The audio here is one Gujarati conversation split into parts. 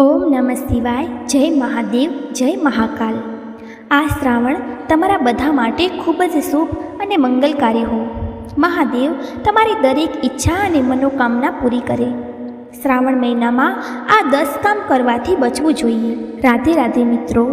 ઓમ નમઃ શિવાય, જય મહાદેવ, જય મહાકાલ. આ શ્રાવણ તમારા બધા માટે ખૂબ જ શુભ અને મંગલકારી હો મહાદેવ તમારી દરેક ઈચ્છા અને મનોકામના પૂરી કરે. શ્રાવણ મહિનામાં આ દસ કામ કરવાથી બચવું જોઈએ. રાધે રાધે મિત્રો.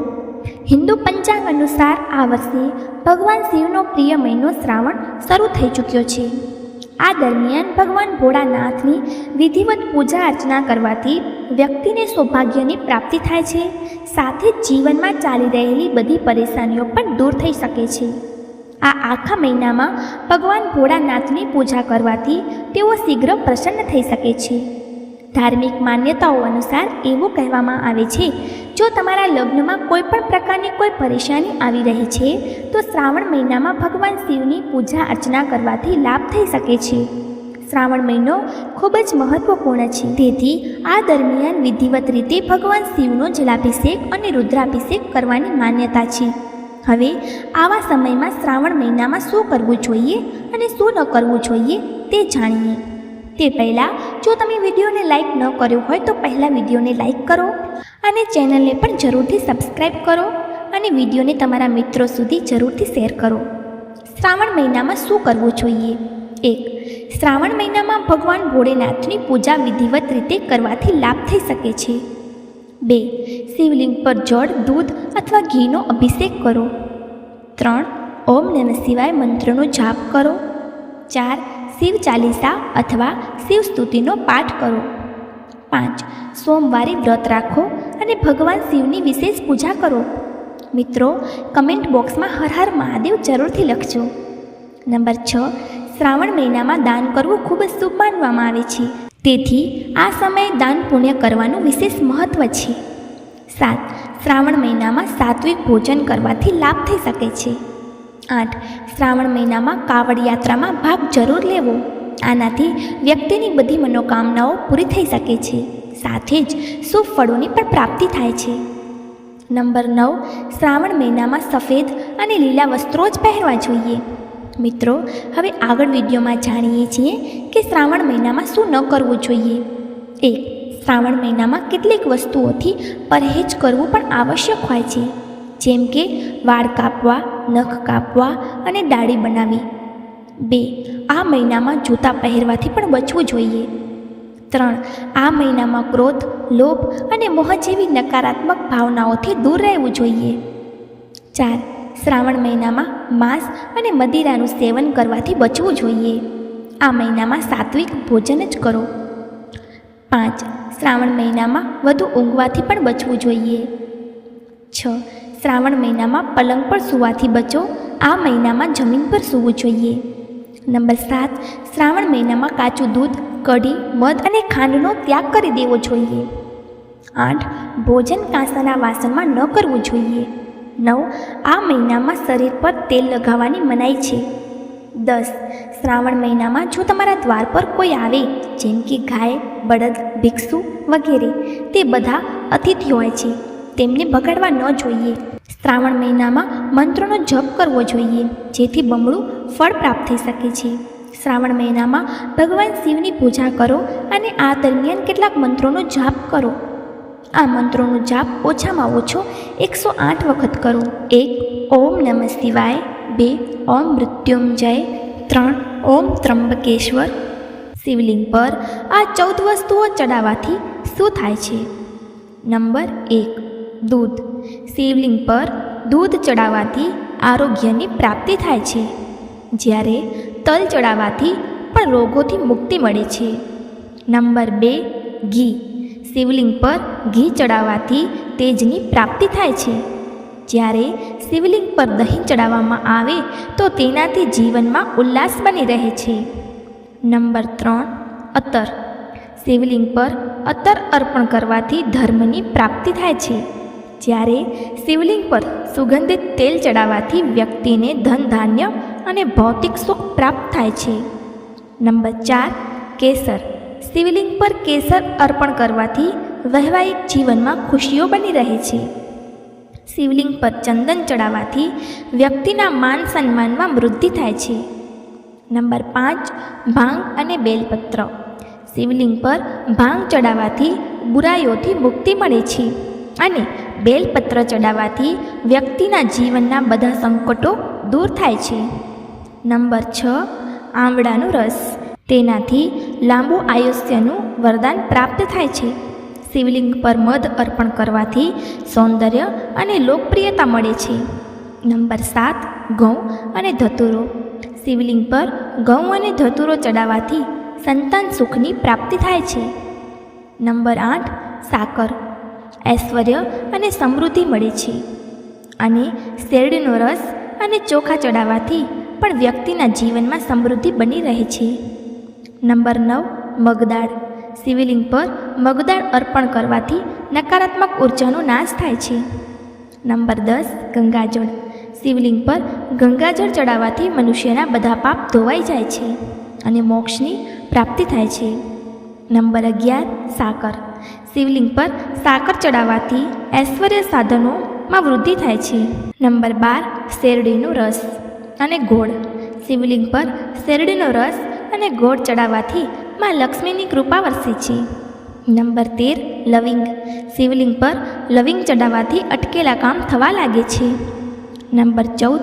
હિન્દુ પંચાંગ અનુસાર આ વર્ષે ભગવાન શિવનો પ્રિય મહિનો શ્રાવણ શરૂ થઈ ચૂક્યો છે. આ દરમિયાન ભગવાન ભોળાનાથની વિધિવત પૂજા અર્ચના કરવાથી વ્યક્તિને સૌભાગ્યની પ્રાપ્તિ થાય છે. સાથે જ જીવનમાં ચાલી રહેલી બધી પરેશાનીઓ પણ દૂર થઈ શકે છે. આ આખા મહિનામાં ભગવાન ભોળાનાથની પૂજા કરવાથી તેઓ શીઘ્ર પ્રસન્ન થઈ શકે છે. ધાર્મિક માન્યતાઓ અનુસાર એવું કહેવામાં આવે છે જો તમારા લગ્નમાં કોઈ પણ પ્રકારની કોઈ પરેશાની આવી રહી છે, તો શ્રાવણ મહિનામાં ભગવાન શિવની પૂજા અર્ચના કરવાથી લાભ થઈ શકે છે. શ્રાવણ મહિનો ખૂબ જ મહત્વપૂર્ણ છે. તેથી આ દરમિયાન વિધિવત રીતે ભગવાન શિવનો જલાભિષેક અને રુદ્રાભિષેક કરવાની માન્યતા છે. હવે આવા સમયમાં શ્રાવણ મહિનામાં શું કરવું જોઈએ અને શું ન કરવું જોઈએ તે જાણીએ. તે પહેલાં જો તમે વિડીયોને લાઇક ન કર્યો હોય તો પહેલાં વિડીયોને લાઇક કરો અને ચેનલને પણ જરૂરથી સબસ્ક્રાઈબ કરો અને વિડીયોને તમારા મિત્રો સુધી જરૂરથી શેર કરો. શ્રાવણ મહિનામાં શું કરવું જોઈએ? એક, શ્રાવણ મહિનામાં ભગવાન ભોળેનાથની પૂજા વિધિવત રીતે કરવાથી લાભ થઈ શકે છે. બે, શિવલિંગ પર જળ, દૂધ અથવા ઘીનો અભિષેક કરો. ત્રણ, ઓમ નમ શિવાય મંત્રનો જાપ કરો. ચાર શિવ ચાલીસા અથવા શિવ સ્તુતિનો પાઠ કરો. પાંચ, સોમવારે વ્રત રાખો અને ભગવાન શિવની વિશેષ પૂજા કરો. મિત્રો, કમેન્ટ બોક્સમાં હર હર મહાદેવ જરૂરથી લખજો. નંબર છ, શ્રાવણ મહિનામાં દાન કરવું ખૂબ જ શુભ માનવામાં આવે છે. તેથી, આ સમયે દાન પુણ્ય કરવાનું વિશેષ મહત્ત્વ છે. સાત, શ્રાવણ મહિનામાં સાત્વિક ભોજન કરવાથી લાભ થઈ શકે છે. આઠ. શ્રાવણ મહિનામાં કાવડ યાત્રામાં ભાગ જરૂર લેવો. આનાથી વ્યક્તિની બધી મનોકામનાઓ પૂરી થઈ શકે છે. સાથે જ શુભ પણ પ્રાપ્તિ થાય છે. નંબર નવ. શ્રાવણ મહિનામાં સફેદ અને લીલા વસ્ત્રો જ પહેરવા જોઈએ. મિત્રો, હવે આગળ વિડીયોમાં જાણીએ છીએ કે શ્રાવણ મહિનામાં શું ન કરવું જોઈએ. એક. શ્રાવણ મહિનામાં કેટલીક વસ્તુઓથી પરહેજ કરવું પણ આવશ્યક હોય છે. જેમ કે વાળ કાપવા નખ કાપવા અને દાઢી બનાવવી બે, આ મહિનામાં જૂતા પહેરવાથી પણ બચવું જોઈએ. ત્રણ, આ મહિનામાં ક્રોધ, લોભ અને મોહ જેવી નકારાત્મક ભાવનાઓથી દૂર રહેવું જોઈએ. ચાર, શ્રાવણ મહિનામાં માંસ અને મદિરાનું સેવન કરવાથી બચવું જોઈએ. આ મહિનામાં સાત્વિક ભોજન જ કરો. પાંચ, શ્રાવણ મહિનામાં વધુ ઊંઘવાથી પણ બચવું જોઈએ. છ શ્રાવણ મહિનામાં પલંગ પર સૂવાથી બચો, આ મહિનામાં જમીન પર સૂવું જોઈએ. નંબર સાત, શ્રાવણ મહિનામાં કાચું દૂધ, કઢી, મધ અને ખાંડનો ત્યાગ કરી દેવો જોઈએ. આઠ, ભોજન કાંસાના વાસણમાં ન કરવું જોઈએ. નવ, આ મહિનામાં શરીર પર તેલ લગાવવાની મનાઈ છે. દસ, શ્રાવણ મહિનામાં જો તમારા દ્વાર પર કોઈ આવે, જેમ કે ગાય, બળદ, ભિક્ષુ વગેરે, તે બધા અતિથિ હોય છે. તેમને બગાડવા ન જોઈએ. શ્રાવણ મહિનામાં મંત્રોનો જપ કરવો જોઈએ, જેથી બમણું ફળ પ્રાપ્ત થઈ શકે છે. શ્રાવણ મહિનામાં ભગવાન શિવની પૂજા કરો અને આ દરમિયાન કેટલાક મંત્રોનો જાપ કરો. આ મંત્રોનો જાપ ઓછામાં ઓછો એકસો આઠ વખત કરો. એક, ઓમ નમઃ શિવાય. બે, ઓમ મૃત્યુંજય. ત્રણ, ઓમ ત્રંબકેશ્વર શિવલિંગ પર આ ચૌદ વસ્તુઓ ચડાવવાથી શું થાય છે? નંબર એક, દૂધ. શિવલિંગ પર દૂધ ચડાવવાથી આરોગ્યની પ્રાપ્તિ થાય છે. જ્યારે તલ ચડાવવાથી પણ રોગોથી મુક્તિ મળે છે. નંબર બે, ઘી. શિવલિંગ પર ઘી ચડાવવાથી તેજની પ્રાપ્તિ થાય છે. જ્યારે શિવલિંગ પર દહીં ચડાવવામાં આવે તો તેનાથી જીવનમાં ઉલ્લાસ બની રહે છે. નંબર ત્રણ અત્તર શિવલિંગ પર અત્તર અર્પણ કરવાથી ધર્મની પ્રાપ્તિ થાય છે. જ્યારે શિવલિંગ પર સુગંધિત તેલ ચડાવવાથી વ્યક્તિને ધન, ધાન્ય અને ભૌતિક સુખ પ્રાપ્ત થાય છે. નંબર ચાર, કેસર. શિવલિંગ પર કેસર અર્પણ કરવાથી વૈવાહિક જીવનમાં ખુશીઓ બની રહે છે. શિવલિંગ પર ચંદન ચડાવવાથી વ્યક્તિના માન સન્માનમાં વૃદ્ધિ થાય છે. નંબર પાંચ, ભાંગ અને બેલપત્ર. શિવલિંગ પર ભાંગ ચડાવવાથી બુરાઈઓથી મુક્તિ મળે છે. અને બેલપત્ર ચડાવવાથી વ્યક્તિના જીવનના બધા સંકટો દૂર થાય છે. નંબર છ, આંવળાનો રસ. તેનાથી લાંબુ આયુષ્યનું વરદાન પ્રાપ્ત થાય છે. શિવલિંગ પર મધ અર્પણ કરવાથી સૌંદર્ય અને લોકપ્રિયતા મળે છે. નંબર સાત, ઘઉં અને ધતુરો. શિવલિંગ પર ઘઉં અને ધતુરો ચડાવવાથી સંતાન સુખની પ્રાપ્તિ થાય છે. નંબર આઠ, સાકર. ઐશ્વર્ય અને સમૃદ્ધિ મળે છે. અને શેરડીનો રસ અને ચોખા ચડાવવાથી પણ વ્યક્તિના જીવનમાં સમૃદ્ધિ બની રહે છે. નંબર નવ, મગદાળ. શિવલિંગ પર મગદાળ અર્પણ કરવાથી નકારાત્મક ઉર્જાનો નાશ થાય છે. નંબર દસ, ગંગાજળ. શિવલિંગ પર ગંગાજળ ચડાવવાથી મનુષ્યના બધા પાપ ધોવાઈ જાય છે અને મોક્ષની પ્રાપ્તિ થાય છે. નંબર અગિયાર, સાકર. શિવલિંગ પર સાકર ચડાવવાથી ઐશ્વર્ય સાધનોમાં વૃદ્ધિ થાય છે. નંબર બાર, શેરડીનો રસ અને ગોળ. શિવલિંગ પર શેરડીનો રસ અને ગોળ ચડાવવાથી માં લક્ષ્મીની કૃપા વરસે છે. નંબર તેર, લવિંગ. શિવલિંગ પર લવિંગ ચડાવવાથી અટકેલા કામ થવા લાગે છે. નંબર ચૌદ,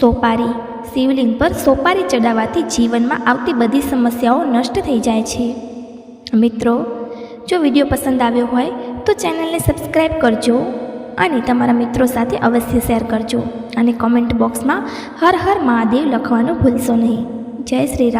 સોપારી. શિવલિંગ પર સોપારી ચડાવવાથી જીવનમાં આવતી બધી સમસ્યાઓ નષ્ટ થઈ જાય છે. મિત્રો જો વીડિયો પસંદ આવ્યો હોય તો ચેનલને સબસ્ક્રાઈબ કરજો અને તમારા મિત્રો સાથે અવશ્ય શેર કરજો અને કોમેન્ટ બોક્સમાં હર હર મહાદેવ લખવાનું ભૂલશો નહીં. જય શ્રી રામ.